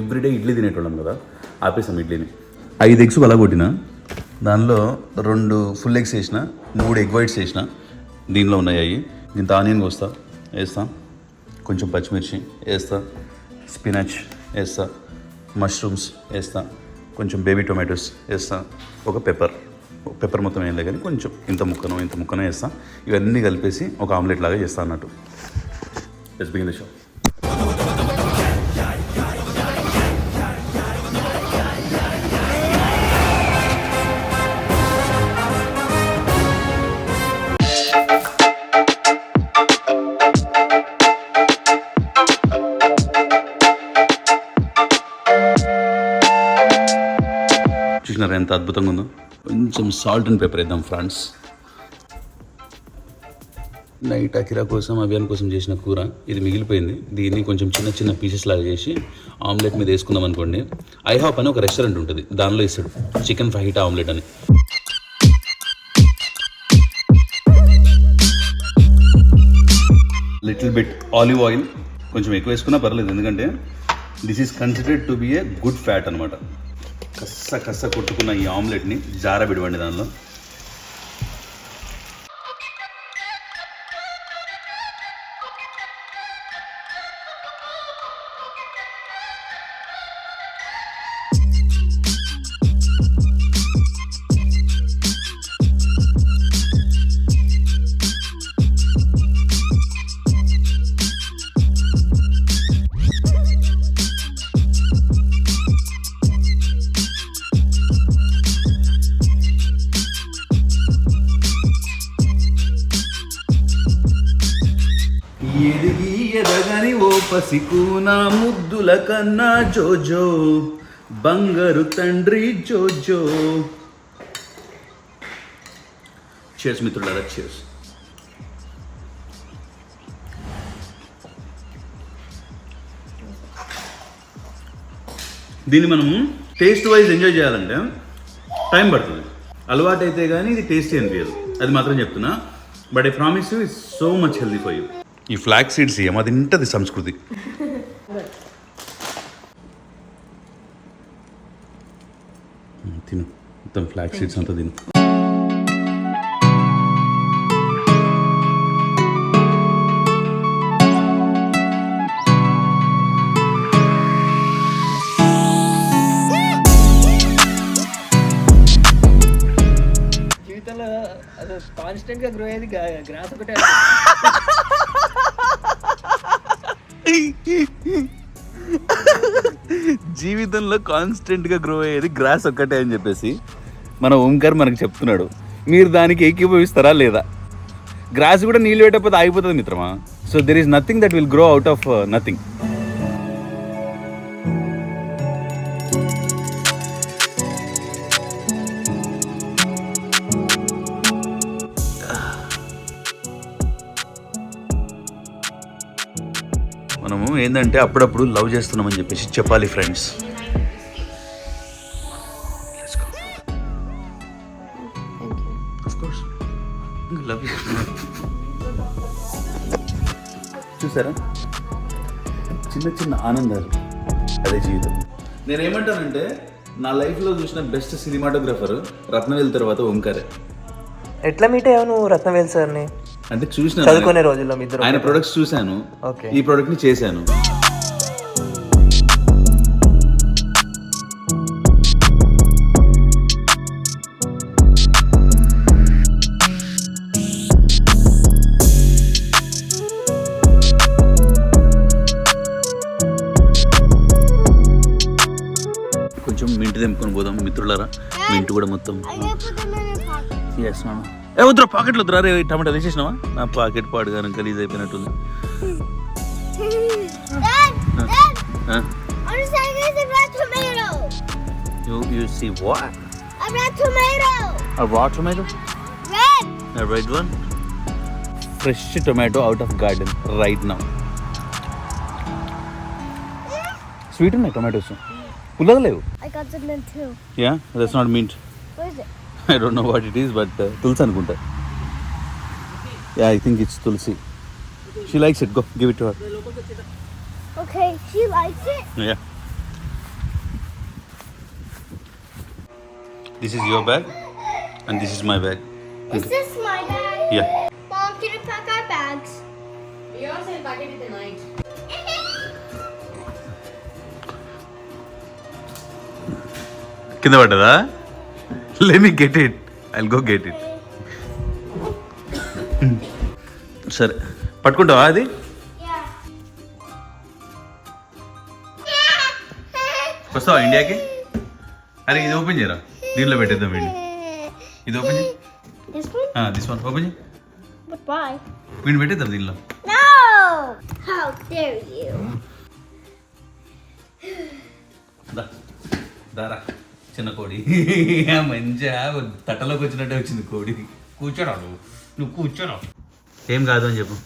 Everyday idli తినేటోళ్ళం కదా ఆపేసాం ఇడ్లీని. ఐదు eggs అలా కొట్టిన దానిలో రెండు ఫుల్ ఎగ్స్ వేసిన మూడు ఎగ్ వైట్స్ వేసిన దీనిలో ఉన్నాయి అవి ఇంత ఆనియన్ కోస్తా వేస్తా. కొంచెం పచ్చిమిర్చి వేస్తా స్పినచ్ వేస్తా మష్రూమ్స్ వేస్తా కొంచెం బేబీ టొమాటోస్ వేస్తా ఒక పెప్పర్ పెప్పర్ మొత్తం వేయలే కానీ కొంచెం ఇంత ముక్కను ఇంత ముక్కను వేస్తా. ఇవన్నీ కలిపేసి ఒక ఆమ్లెట్ లాగా చేస్తా అన్నట్టు. ఎస్ బిగిన్ ద షో ఎంత అద్భుతంగా ఉందో. కొంచెం సాల్ట్ అండ్ పెప్పర్ వేద్దాం ఫ్రెండ్స్. నైట్ అకిరా కోసం అభియాన్ కోసం చేసిన కూర ఇది మిగిలిపోయింది. దీన్ని కొంచెం చిన్న చిన్న పీసెస్ లాగా చేసి ఆమ్లెట్ మీద వేసుకుందాం అనుకోండి. ఐహాప్ అని ఒక రెస్టారెంట్ ఉంటుంది. దానిలో ఇస్తాడు చికెన్ ఫైట్ ఆమ్లెట్ అని. లిటిల్ బిట్ ఆలివ్ ఆయిల్ కొంచెం ఎక్కువ వేసుకున్నా పర్లేదు. ఎందుకంటే this is considered to be a good fat అనమాట కస్స కస్స కొట్టుకున్న ఈ ఆమ్లెట్ని జారబిడవండి దానిలో. ఎదిగి ఎదగని ఓ పసికూన ముద్దుల కన్నా జోజో బంగారు తండ్రి జోజో. చేస్ మిత్రులారా చేస్ దీన్ని మనం టేస్ట్ వైజ్ ఎంజాయ్ చేయాలంటే టైం పడుతుంది. అలవాటు అయితే కానీ ఇది టేస్టీ అనిపించదు అది మాత్రం చెప్తున్నా. But I promise you is so much healthy for you ఈ ఫ్లాక్ సీడ్స్ ఏం అది ఇంటది సంస్కృతి తిను. మొత్తం ఫ్లాక్ సీడ్స్ అంతా తిను. కాన్స్టెంట్గా గ్రో అయ్యేది గ్రాస్ ఒకటే. జీవితంలో కాన్స్టెంట్గా గ్రో అయ్యేది గ్రాస్ ఒక్కటే అని చెప్పేసి మన ఓంకార్ మనకు చెప్తున్నాడు. మీరు దానికి ఏకీభవిస్తారా లేదా? గ్రాస్ కూడా నీళ్ళు పెట్టకపోతే ఆగిపోతుంది మిత్రమా? So there is nothing that will grow out of nothing ఏంటంటే అప్పుడప్పుడు లవ్ చేస్తున్నామని చెప్పేసి చెప్పాలి ఫ్రెండ్స్ లవ్ చూసారా? చిన్న చిన్న ఆనందాలు అదే జీవితం. నేనేమంటానంటే నా లైఫ్లో చూసిన బెస్ట్ సినిమాటోగ్రఫర్ రత్నవేల్ తర్వాత ఓంకారే. ఎట్లా మీట్ అయ్యావు నువ్వు రత్నవేల్ సార్ని? అంటే చూసిన చదువుకునే రోజుల్లో మీ ఇద్దరు ఆయన ప్రొడక్ట్స్ చూశాను. ఓకే. ఈ ప్రోడక్ట్ని చేశాను. కొంచెం మింటి తెంపుకొని పోదాం మిత్రులారా. మింటి కూడా మొత్తం. ఎస్ మామ ఏ వద్దురా పాకెట్లో వద్దురా రే టమాటా తీసేసినావా నా పాకెట్ పాడుగాను గలీజ్ అయిపోయినట్టుంది. You you see what? A red tomato. A raw tomato? Red. A red one? Fresh tomato out of garden right now. Sweet ఉన్నాయి టొమాటోస్ పుల్లగా లేవు I got some mint too. Yeah that's not mint What is it? I don't know what it is but tulsi అనుకుంటా yeah I think it's tulsi she likes it go give it her Okay, she likes it? Yeah. This is your bag, and this is my bag. Is this my bag? Yeah. Mom, can you pack our bags? Yours will pack it tonight. కింద పడ్డదా let me get it I go get it సరే పట్టుకుంటావా అది. వస్తావా ఇండియాకి? అరే ఇది open చేయరా? దీనిలో పెట్టేద్దాం వీడిని. ఇది ఓపెన్ చేయి? దిస్ వన్ ఓపెన్ చేయి? వీడిని పెట్టేద్దాం దీనిలో. No! How dare you? దా దారా చిన్న కోడి. మంచిగా తట్టలోకి వచ్చినట్టే వచ్చింది కోడి. కూర్చోరాడు నువ్వు. కూర్చోరా. ఏం కాదు అని చెప్పు.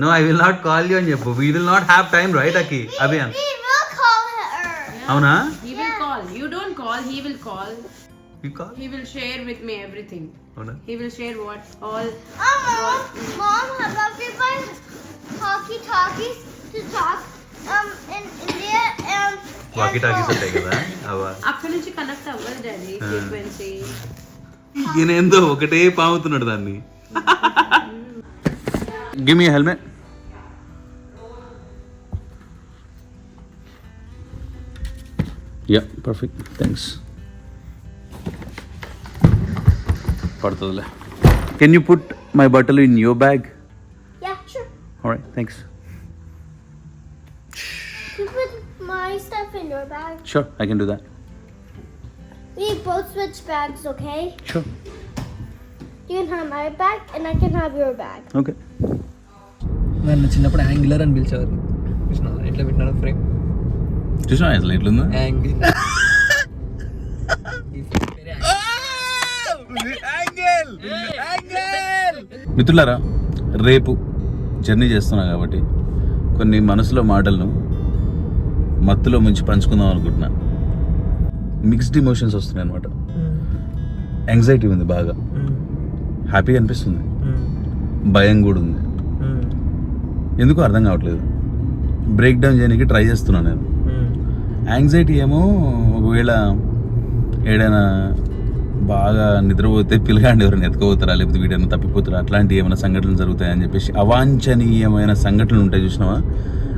No I will not call you అని చెప్పు. We will not have time right అకి అవి అవునా You call? He will share with me everything. అవునా He will share what all Oh, Mom, Mom, how about we buy talkie talkies to talk um in India and walkie and talkies home. ఉంటాయి కదా అవా అక్కడ నుంచి connect అవ్వదు daddy frequency ఈయన ఏందో ఒకటే పాముతున్నాడు దాన్ని give me helmet yeah perfect thanks పడుతుందిలే can you put my బట్టలు in your bag Yeah, sure. Right thanks You put my stuff in your bag. Sure I can do that We both switch bags, okay? Sure You can have my bag and I can have your bag. Okay నన్ను చిన్నప్పుడు angular అని పిలిచేవారు కృష్ణ ఎట్లా పెట్టినాడు frame చూసినా అసలు ఎట్లుందా angle మిత్రులారా రేపు జర్నీ చేస్తున్నా కాబట్టి కొన్ని మనసులో మాటలను మత్తులో ముంచి పంచుకుందాం అనుకుంటున్నా. మిక్స్డ్ ఇమోషన్స్ వస్తున్నాయి అనమాట యాంగ్జైటీ ఉంది బాగా. హ్యాపీ అనిపిస్తుంది. భయం కూడా ఉంది. ఎందుకు అర్థం కావట్లేదు. బ్రేక్ డౌన్ చేయడానికి ట్రై చేస్తున్నాను నేను. యాంగ్జైటీ ఏమో ఒకవేళ ఏడైనా బాగా నిద్రపోతే పిల్లగాండి ఎవరైనా ఎత్తుకోపోతారా? లేకపోతే వీడైనా తప్పిపోతారా? అట్లాంటి ఏమైనా సంఘటనలు జరుగుతాయని చెప్పేసి అవాంఛనీయమైన సంఘటనలు ఉంటాయి చూసినావా?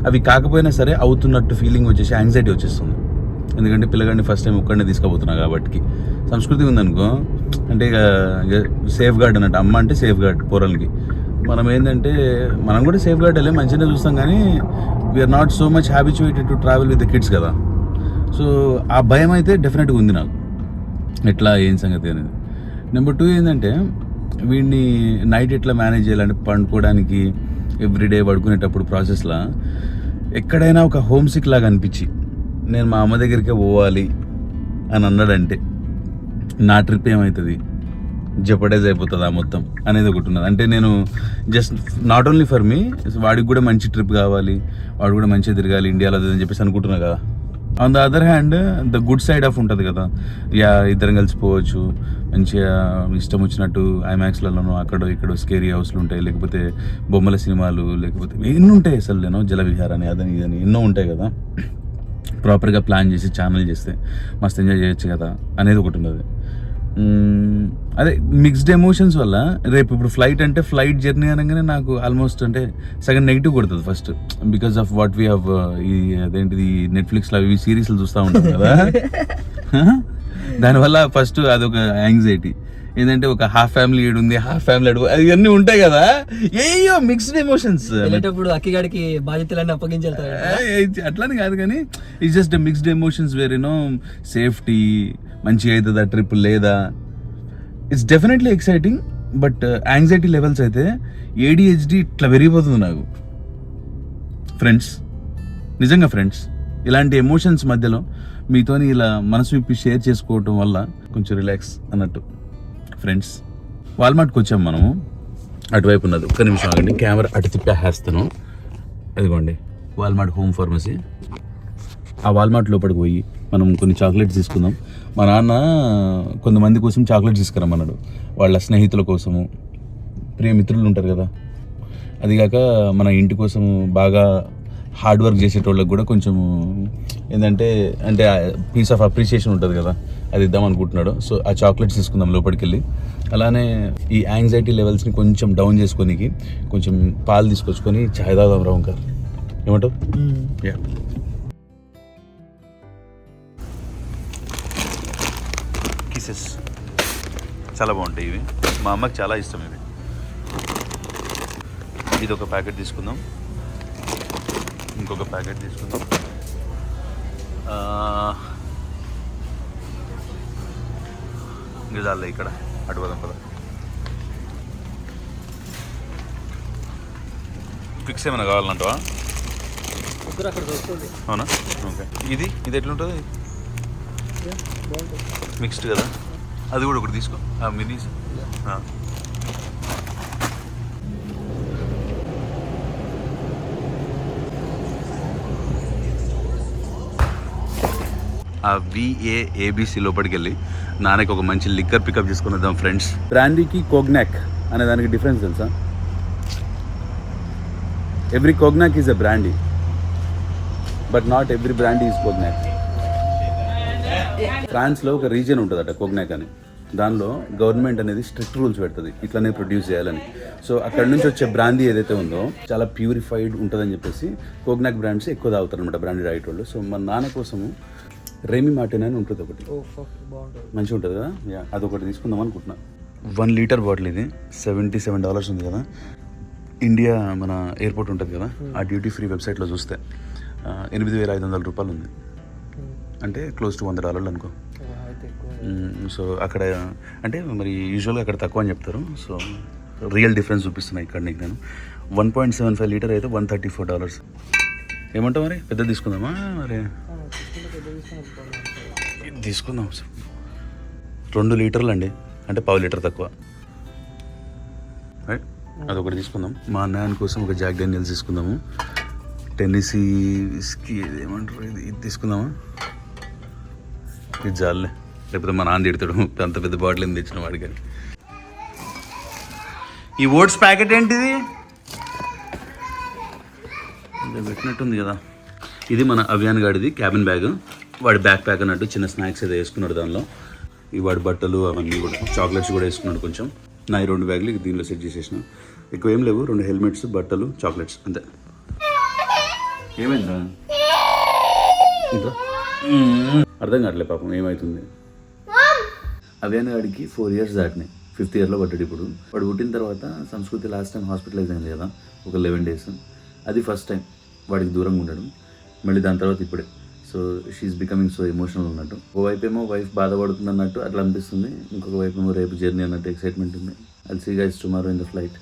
అవి కాకపోయినా సరే అవుతున్నట్టు ఫీలింగ్ వచ్చేసి యాంగ్జైటీ వచ్చేస్తుంది. ఎందుకంటే పిల్లగాడిని ఫస్ట్ టైం ఒక్కడినే తీసుకుపోతున్నా కాబట్టి సంస్కృతి ఉందనుకో అంటే ఇక సేఫ్ గార్డ్ అన్నట్టు అమ్మ అంటే సేఫ్ గార్డ్ పోరలకి మనం ఏంటంటే మనం కూడా సేఫ్ గార్డ్ వెళ్ళే మంచిగానే చూస్తాం కానీ we are not so much habituated to travel with the kids కదా. సో ఆ భయం అయితే డెఫినెట్గా ఉంది నాకు. ఎట్లా ఏం సంగతి అనేది. నెంబర్ టూ ఏంటంటే వీడిని నైట్ ఎట్లా మేనేజ్ చేయాలంటే పండుకోవడానికి ఎవ్రీడే పడుకునేటప్పుడు ప్రాసెస్లో ఎక్కడైనా ఒక హోమ్ సిక్ లాగా అనిపించి నేను మా అమ్మ దగ్గరికే పోవాలి అని అన్నాడంటే నా ట్రిప్ ఏమవుతుంది జపడైజ్ అయిపోతుందా మొత్తం? అనేది ఒకటి ఉన్నది. అంటే నేను just not only for me వాడికి కూడా మంచి ట్రిప్ కావాలి వాడు కూడా మంచిగా తిరగాలి ఇండియాలో అని చెప్పేసి అనుకుంటున్నా కదా. On the other hand the good side of ఉంటుంది కదా. యా ఇద్దరం కలిసిపోవచ్చు. మంచిగా ఇష్టం వచ్చినట్టు ఐమాక్స్లలోనూ అక్కడో ఇక్కడో స్కేరీ హౌస్లు ఉంటాయి. లేకపోతే బొమ్మల సినిమాలు లేకపోతే ఎన్ని ఉంటాయి అసలు నేను జల అదని ఇదని ఎన్నో ఉంటాయి కదా. ప్రాపర్గా ప్లాన్ చేసి ఛానల్ చేస్తే మస్తు ఎంజాయ్ చేయొచ్చు కదా అనేది ఒకటి ఉన్నది. అదే మిక్స్డ్ ఎమోషన్స్ వల్ల రేపు ఇప్పుడు ఫ్లైట్ అంటే ఫ్లైట్ జర్నీ అనగానే నాకు ఆల్మోస్ట్ అంటే సగం నెగిటివ్ కొడుతుంది first because of what we have ఈ అదేంటిది నెట్ఫ్లిక్స్లో అవి సిరీస్లు చూస్తూ ఉంటాం కదా. దానివల్ల ఫస్ట్ అదొక యాంగ్జైటీ ఏంటంటే ఒక హాఫ్ ఫ్యామిలీ ఈడు ఉంది హాఫ్ ఫ్యామిలీ అడు అది అన్నీ ఉంటాయి కదా. ఏయో మిక్స్డ్ ఎమోషన్స్ వెళ్ళేటప్పుడు అక్కిగాడికి బాధ్యతలన్నీ అప్పగించి వెళ్తాడు అట్లానే కాదు కానీ it's just mixed emotions where you know safety మంచిగా అవుతుందా ట్రిప్ లేదా? It's definitely exciting but anxiety levels అయితే ఏడిహెచ్డి ఇట్లా పెరిగిపోతుంది నాకు. ఫ్రెండ్స్ నిజంగా ఫ్రెండ్స్ ఇలాంటి ఎమోషన్స్ మధ్యలో మీతోని ఇలా మనసు విప్పి షేర్ చేసుకోవటం వల్ల కొంచెం రిలాక్స్ అన్నట్టు. ఫ్రెండ్స్ వాల్మార్ట్కి వచ్చాం మనము. అటువైపు ఉన్నది. ఒక్క నిమిషం ఆగండి. కెమెరా అటు తిప్పేస్తాను అదిగోండి వాల్మార్ట్ హోమ్ ఫార్మసీ ఆ వాల్మార్ట్ లోపలికి పోయి మనం కొన్ని చాక్లెట్స్ తీసుకుందాం. మా నాన్న కొంతమంది కోసం చాక్లెట్స్ తీసుకురమ్మన్నాడు. వాళ్ళ స్నేహితుల కోసము ప్రియమిత్రులు ఉంటారు కదా. అది కాక మన ఇంటి కోసం బాగా హార్డ్ వర్క్ చేసేటోళ్ళకి కూడా కొంచెం ఏంటంటే అంటే పీస్ ఆఫ్ అప్రిషియేషన్ ఉంటుంది కదా అది ఇద్దాం అనుకుంటున్నాడు. సో ఆ చాక్లెట్స్ తీసుకుందాం లోపలికి వెళ్ళి అలానే ఈ యాంగ్జైటీ లెవెల్స్ని కొంచెం డౌన్ చేసుకోనికి కొంచెం పాలు తీసుకొచ్చుకొని చాయ్ తాగుదాం రావు ఇంకా ఏమంటావు? యా కిసెస్ చాలా బాగుంటాయి ఇవి. మా అమ్మకి చాలా ఇష్టం ఇవి. ఇది ఒక ప్యాకెట్ తీసుకుందాం. ఇంకొక ప్యాకెట్ తీసుకుందాం. చాలే ఇక్కడ. అటు పదం పద. ఫిక్స్ ఏమైనా కావాలంటావా? అవునా? ఓకే. ఇది ఇది ఎట్లుంటుంది? మిక్స్డ్ కదా? అది కూడా ఒకటి తీసుకో. ఆ మినీస్ ఆ. ఆ విఏ ఏబిసి లోపలికి వెళ్ళి నాన్నకి ఒక మంచి లిక్కర్ పికప్ చేసుకుని వద్దాం ఫ్రెండ్స్ బ్రాండీకి కోగ్నాక్ అనే దానికి డిఫరెన్స్ తెలుసా? Every cognac is a brandy but not every brandy is cognac ఫ్రాన్స్లో ఒక రీజియన్ ఉంటుందట కోగ్నాక్ అని దానిలో గవర్నమెంట్ అనేది స్ట్రిక్ట్ రూల్స్ పెడుతుంది. ఇట్లనే ప్రొడ్యూస్ చేయాలని. సో అక్కడ నుంచి వచ్చే బ్రాందీ ఏదైతే ఉందో చాలా ప్యూరిఫైడ్ ఉంటుందని చెప్పేసి కోగ్నాక్ బ్రాండ్స్ ఎక్కువ తాగుతారు అనమాట బ్రాండీ రైట్ వాళ్ళు. సో మన నాన్న కోసము రెమి మార్టిన్ అని ఉంటుంది ఒకటి. మంచిగా ఉంటుంది కదా? యా అదొకటి తీసుకుందాం అనుకుంటున్నా. వన్ లీటర్ బాటిల్ ఇది. సెవెంటీ సెవెన్ డాలర్స్ ఉంది కదా? ఇండియా మన ఎయిర్పోర్ట్ ఉంటుంది కదా? ఆ డ్యూటీ ఫ్రీ వెబ్సైట్లో చూస్తే. ఎనిమిది వేల ఐదు వందల రూపాయలు ఉంది. అంటే క్లోజ్ టు వంద డాలర్లు అనుకో. సో అక్కడ అంటే మరి యూజువల్గా అక్కడ తక్కువ అని చెప్తారు. సో రియల్ డిఫరెన్స్ చూపిస్తున్నాయి ఇక్కడ నీకు నేను. One point seven five litre అయితే వన్ థర్టీ ఫోర్ డాలర్స్ ఏమంటావు మరి? పెద్ద తీసుకుందామా? మరి తీసుకుందాం. సార్ రెండు లీటర్లు అండి. అంటే పావు లీటర్ తక్కువ. అదొకటి తీసుకుందాం. మా అన్నయ్య కోసం ఒక జాక్ డానియల్స్ తీసుకుందాము. టెన్నిస్ విస్కీ ఇది ఏమంటారు ఇది? ఇది తీసుకుందామా? ఇది జాలే లేకపోతే మా నాన్న తిడతాడు. అంత పెద్ద బాటిల్ ఎందుకు తెచ్చిన వాడికి అని ఈ ఓట్స్ ప్యాకెట్ ఏంటిది? పెట్టినట్టుంది కదా. ఇది మన అభియాన్ గాడిది క్యాబిన్ బ్యాగ్. వాడి బ్యాక్ ప్యాక్ అన్నట్టు చిన్న స్నాక్స్ ఏదో వేసుకున్నాడు దానిలో. ఈ వాడి బట్టలు అవన్నీ కూడా చాక్లెట్స్ కూడా వేసుకున్నాడు కొంచెం. నా ఈ రెండు బ్యాగులు దీనిలో సెట్ చేసేసిన. ఎక్కువ ఏం లేవు రెండు హెల్మెట్స్ బట్టలు చాక్లెట్స్ అంతే. ఏమైందా ఇంకా అర్థం కావట్లే పాపం ఏమవుతుంది అభియాన్ వాడికి ఫోర్ ఇయర్స్ దాటినాయి. ఫిఫ్త్ ఇయర్లో పడ్డాడు ఇప్పుడు. వాడు పుట్టిన తర్వాత సంస్కృతి లాస్ట్ టైం హాస్పిటలైజ్ అయింది కదా ఒక లెవెన్ డేస్ అది ఫస్ట్ టైం వాడికి దూరంగా ఉండడం. మళ్ళీ దాని తర్వాత ఇప్పుడే. So she is becoming so emotional ఉన్నట్టు వైపు ఏమో వైఫ్ బాధపడుతుంది అన్నట్టు అట్లా అనిపిస్తుంది. ఇంకొక వైపు ఏమో రేపు జర్నీ అన్నట్టు ఎక్సైట్మెంట్ ఉంది. I'll see guys tomorrow in the flight